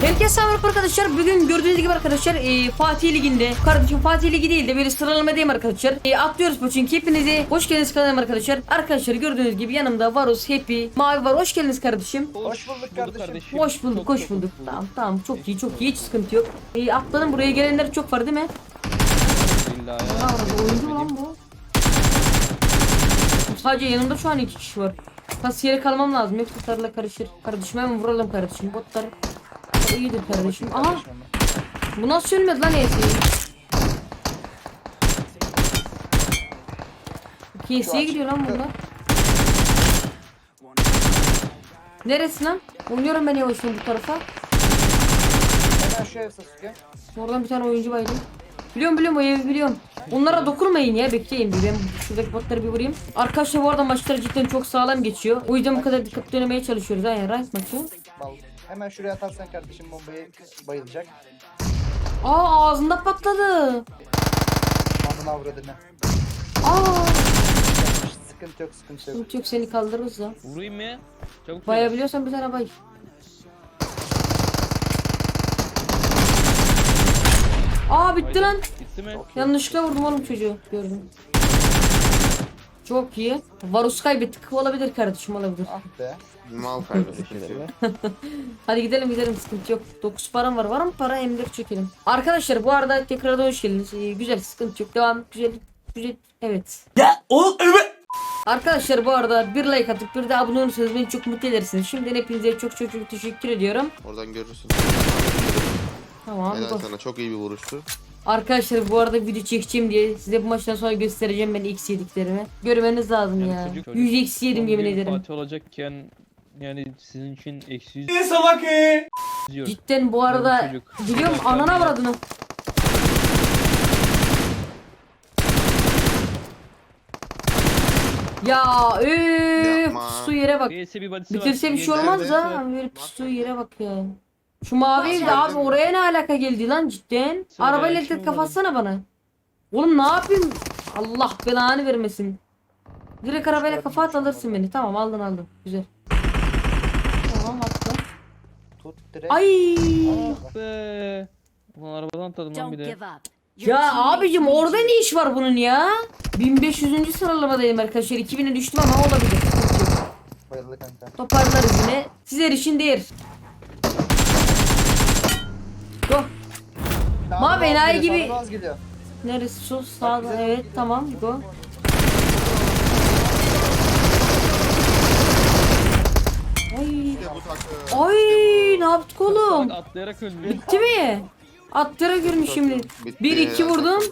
Herkese selam arkadaşlar. Bugün gördüğünüz gibi arkadaşlar e, Fatih Ligi'nde kardeşim Fatih Ligi değil de böyle sıralamadayım arkadaşlar. E, atlıyoruz bu çünkü hepinize hoş geldiniz kanalıma arkadaşlar. Arkadaşlar gördüğünüz gibi yanımda Varus, Happy, Mavi var. Hoş geldiniz kardeşim. Hoş bulduk kardeşim. Hoş bulduk, Çok hoş çok bulduk. Tamam, tamam. Çok iyi, çok iyi. Hiç sıkıntı yok. E, atladım buraya gelenler çok var değil mi? İlla ya. Aa, oyuncu lan bu? Sadece yanımda şu an iki kişi var. Kasiyere kalmam lazım. Yoksa sarıyla karışır. Kardeşim hemen vuralım kardeşim. Botlar iyidir kardeşim. Aha bu nasıl ölmedi lan ESE'yi? KS'ye gidiyor lan bunlar. Neresi lan? Oynuyorum ben yavaştan bu tarafa. Hemen şu ev Sasuke. Oradan bir tane oyuncu baydım. Biliyorum biliyorum o evi biliyorum. Onlara dokunmayın ya bekleyin bir ben şuradaki botları bir vurayım. Arkadaşlar bu arada maçlar cidden çok sağlam geçiyor. O yüzden bu kadar dikkatli oynamaya çalışıyoruz ha yani rahat maçı. Hemen şuraya atarsan kardeşim bombayı bayılacak. Aa ağzında patladı. Anını avradını. Aa Sıkıntı yok sıkıntı yok. sıkıntı yok seni kaldırırız ya. Vurayım mı? Çabuk Bayabiliyorsan bir tane bay. Aa bitti lan. Bitti mi? Yanlışlıkla vurdum oğlum çocuğu. Gördüm. Çok iyi. Varus kaybettik. Olabilir kardeşim olabilir. Ah be. Mal kaybettik. Hadi gidelim gidelim sıkıntı yok. 9 param var. Var mı para emdir çekelim. Arkadaşlar bu arada tekrardan hoş geldiniz. Ee, güzel sıkıntı yok. Devam. Güzel. Güzel. Evet. Ya oğlum evet. Arkadaşlar bu arada bir like atıp bir de abone olursanız beni çok mutlu edersiniz. Şimdiden hepinize çok çok çok teşekkür ediyorum. Oradan görürsün. Tamam. Helal sana çok iyi bir vuruştu. Arkadaşlar bu arada video çekeceğim diye size bu maçtan sonra göstereceğim ben x yediklerimi. Görmeniz lazım Yani ya. çocuk- çocuk 100 x yedim yemin ederim. Fatih olacakken yani sizin için eksi yüz Ne salak. Cidden bu arada biliyorum Çocuk anana ya. avradını. Ya üf Yapma. pusu yere bak. Var. Bitirse bir şey olmaz da böyle pusu yere bak ya. Şu mavi evde Nasıl abi oraya ne alaka geldi lan cidden? Sonra Arabayla olmadı. kapatsana bana. Oğlum ne yapayım? Allah belanı vermesin. Direkt arabayla kafa at alırsın beni. Tamam aldın aldın. Güzel. Tamam attı. Tut direkt. Ay. Ah be. Ulan arabadan atladım lan bir de. Ya abicim orada ne iş var bunun ya? 1500. sıralamadayım arkadaşlar. 2000'e düştüm ama olabilir. Bayıldı kanka. Toparlarız yine. Sizler için değer. Go. Sağdan enayi gibi-. Neresi sağda güzel evet tamam go. Ay. Ay ne yaptık oğlum? Bak atlayarak öldü. Bitti mi? Attıra girmiş şimdi. Bitti 1 2 ya, vurdum.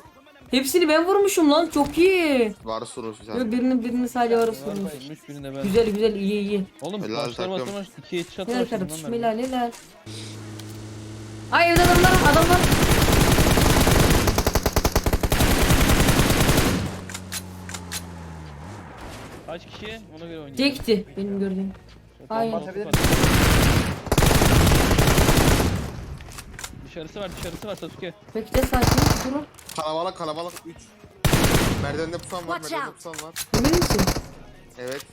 Hepsini ben vurmuşum lan çok iyi. Var sorusu Yok sen. birini birini sadece var vurmuş. Ölmüş birine ben. Güzel güzel iyi iyi. Oğlum Helal başlar takım. başlamaz iki headshot lan helal helal. Ay evde adamlar adamlar. Kaç kişi? Ona göre oynayalım. Tekti benim gördüğüm. Aynen. Bomba atabilir Dışarısı var dışarısı var Sasuke. Bekle sakin durun. Kalabalık kalabalık 3. Merdivende pusan var. Watch Merdivende out. pusan var. Emin misin? Evet.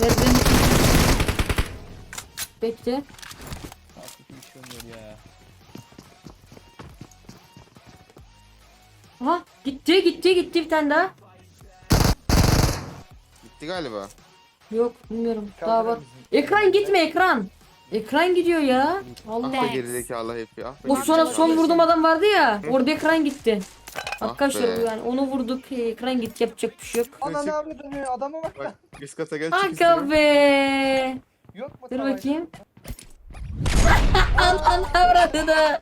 Ver beni. Bekle. Sasuke bir şey olmuyor ya. Aha gitti gitti gitti bir tane daha. Gitti galiba. Yok bilmiyorum daha mısın? Ekran gitme ekran. Ekran gidiyor ya. Ah Allah. be gerizekalı hep ya. O sonra son vurduğum adam vardı ya. Orada ekran gitti. Ah Arkadaşlar be. yani onu vurduk ekran gitti yapacak bir şey yok. Ananı avradını adama bak. Bak üst kata gel Aga be. Yok mu Dur tavayla? bakayım. Anan avradı da.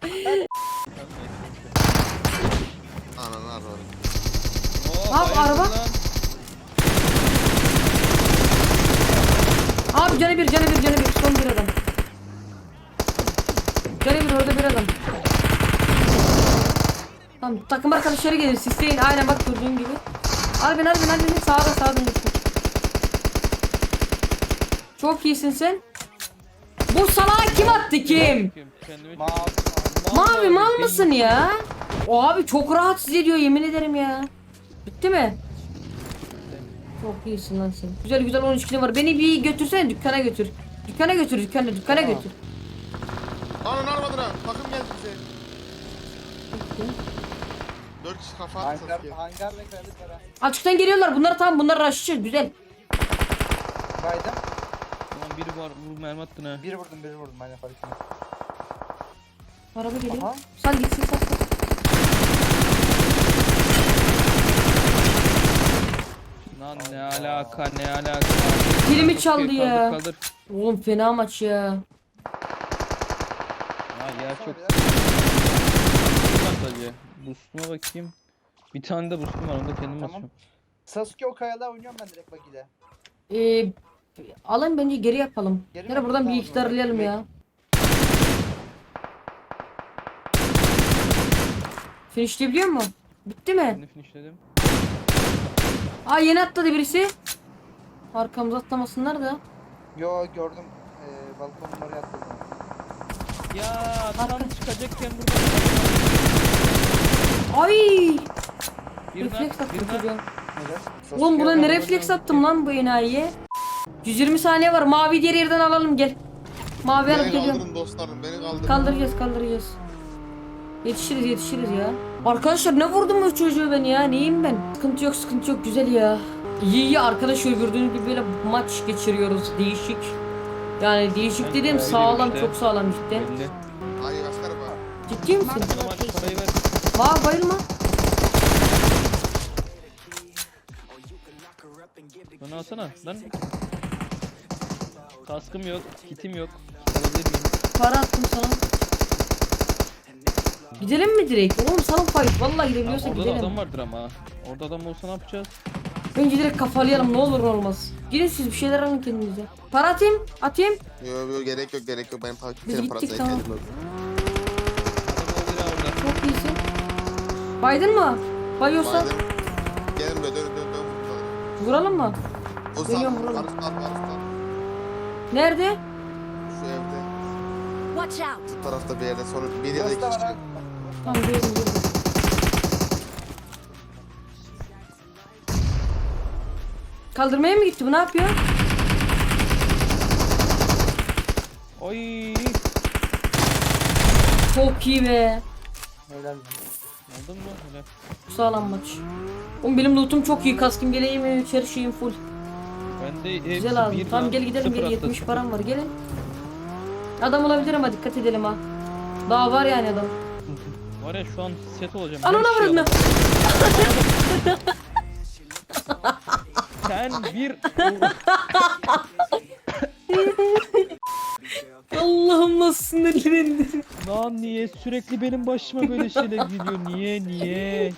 Ananı ararım. Oo, Abi, bayıldı araba. lan. Abi canı bir canı bir canı bir son bir adam. Canı bir orada bir adam. Tamam takım arkadaşları gelir sisteyin aynen bak gördüğün gibi. Al beni al beni al beni sağda sağda lütfen. Çok iyisin sen. Bu salağı kim attı kim? Kendimi Mavi. Mavi mal mısın ya? O abi çok rahatsız ediyor yemin ederim ya. Bitti mi? Çok iyisin lan sen. Güzel güzel 13 kilo var. Beni bir götürsene dükkana götür. Dükkana götür dükkana dükkana Tamam. götür. Anın armadına. Takım geldi bize. Dört kişi kafa attı Hangar, Sasuke. hangar ve kredi para. Açıktan geliyorlar. Bunlar tamam bunlar raşçı güzel. Baydım. Biri var bu mermi attın ha. Bir vurdum bir vurdum aynen fark etmez. Araba geliyor. Aha. Sal gitsin sal. Lan ne alaka ne alaka. Kilimi çaldı Kaldır, ya. Kaldır. Oğlum fena maç ya. Ha yer çok sadece. Boost'uma bakayım. Bir tane de boost'um var onu da kendim Tamam. basıyorum. Sasuke o kayalığa oynuyorum ben direkt bagiyle. Ee, alın bence geri yapalım. Geri mi? buradan bir iki darlayalım tamam. ya. Finishleyebiliyor mu? Bitti mi? Ben de finishledim. Aa yeni atladı birisi. Arkamıza atlamasınlar da. Yo gördüm. Ee, balkonun oraya atladım. Ya Arka- çıkacakken burada. Ay! Bir Refleks attım bir çocuğa. Neden? Oğlum buna ne refleks attım lan bu enayiye. 120 saniye var. Mavi diğer yerden alalım gel. Mavi alıp Beni geliyorum. kaldırın dostlarım beni kaldırın. Kaldıracağız kaldıracağız. Yetişiriz yetişiriz ya. Arkadaşlar ne vurdum bu çocuğu ben ya? Neyim ben? Sıkıntı yok sıkıntı yok güzel ya. İyi iyi arkadaşlar gördüğünüz gibi böyle maç geçiriyoruz değişik. Yani değişik Ben dediğim öyle sağlam işte. çok sağlam cidden. Belli. Hayır başlarım ha. Ciddi misin? Bana bak, parayı ver. Vaa bayılma. Bana alsana lan. Kaskım yok, kitim yok. Alabilir miyim? Para attım sana. Gidelim mi direkt? Oğlum salon fight. Vallahi Ha, gidebiliyorsak orada da gidelim. adam vardır ama. Orada adam olsa ne yapacağız? Bence direkt kafalayalım ne olur ne olmaz. Gidin siz bir şeyler alın kendinize. Para atayım. Atayım. Yok yok gerek yok gerek yok benim Biz takipçilerim gittik, parasına tamam. ihtiyacım yok. Adam olabilir ha orada. Çok iyisin. Baydın mı? Bayıyorsa Madem gelin böyle dön dön dön. vuralım mı? O sağ Geliyorum, vuralım. Barış var. Nerede? Şu evde. Watch out! Bu tarafta bir yerde sonra bir da iki ha. Tamam gördüm gördüm. Kaldırmaya mı gitti bu ne yapıyor? Oy! Çok iyi be. Helal. Aldın mı? Öyle. Sağlam maç. Oğlum benim lootum çok iyi. Kaskım geleğim, her şeyim full. Ben de hepsi Güzel aldım. bir Tamam lan, gel gidelim sıfır attı, 70 sıfır. param var gelin. Adam olabilir ama dikkat edelim ha. Daha var yani adam. Var ya şu an set olacağım. Ananı Her şey. Sen bir Allah'ım nasıl sinirlendim. Lan niye sürekli benim başıma böyle şeyler geliyor? Niye niye?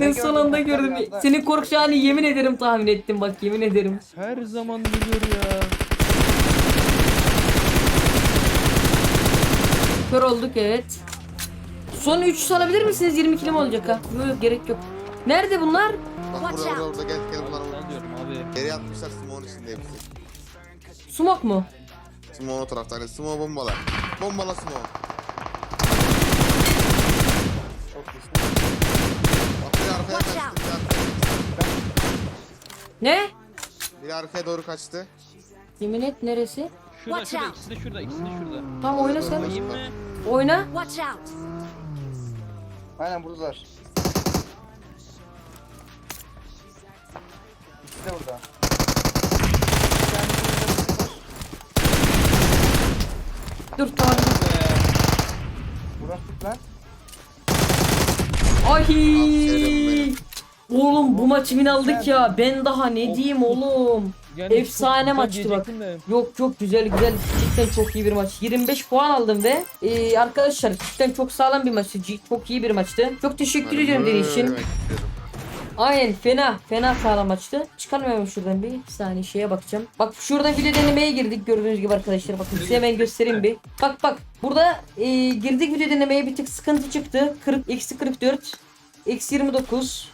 Ben son anda gördüm. Senin korkacağını yemin ederim tahmin ettim bak yemin ederim. Her zaman geliyor ya. Kör olduk evet. Son 3 salabilir misiniz? 20 kilo mu olacak ha? Yok gerek yok. Nerede bunlar? Bak burada orada out. orada gel gel bunlar diyorum abi. Geri atmışlar Smoke'un içinde hepsi. Sumak mu? Smoke o tarafta hani Smoke bombala. Bombala Smoke. Çok iyisin. Bak biri arkaya Watch kaçtı. Biri arkaya kaçtı. Ne? Biri arkaya doğru kaçtı. Yemin et neresi? Şurada Watch şurada out. ikisi de şurada ikisi de şurada. Tam oyna sen. Mı? Oyna. Watch out! Aynen buradalar. İkisi de burada. Bir. Dur tamam. Burası lan. Ay. Oğlum bu maçı win aldık ya. Ben daha ne diyeyim oğlum. Yani Efsane çok maçtı bak. de. Yok çok güzel güzel. Cidden çok iyi bir maç. 25 puan aldım ve e, arkadaşlar cidden çok sağlam bir maçtı. Çok iyi bir maçtı. Çok teşekkür ediyorum dediğin için. Aynen fena fena sağlam maçtı. Çıkalım hemen şuradan bir. Bir saniye şeye bakacağım. Bak şuradan video denemeye girdik gördüğünüz gibi arkadaşlar. Bakın size hemen göstereyim bir. Bak bak burada e, girdik video denemeye bir tık sıkıntı çıktı. 40 eksi 44 eksi 29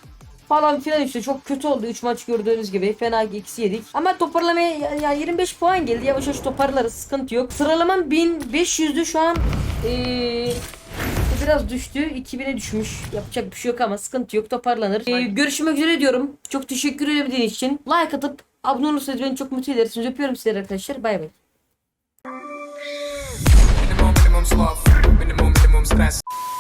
falan filan işte çok kötü oldu 3 maç gördüğünüz gibi fena eksi yedik ama toparlamaya ya, ya 25 puan geldi yavaş yavaş toparlarız sıkıntı yok sıralamam 1500'dü şu an ee, Biraz düştü. 2000'e düşmüş. Yapacak bir şey yok ama sıkıntı yok. Toparlanır. Ee, görüşmek üzere diyorum. Çok teşekkür ederim için. Like atıp abone olursanız beni çok mutlu edersiniz. Öpüyorum sizleri arkadaşlar. Bay bay.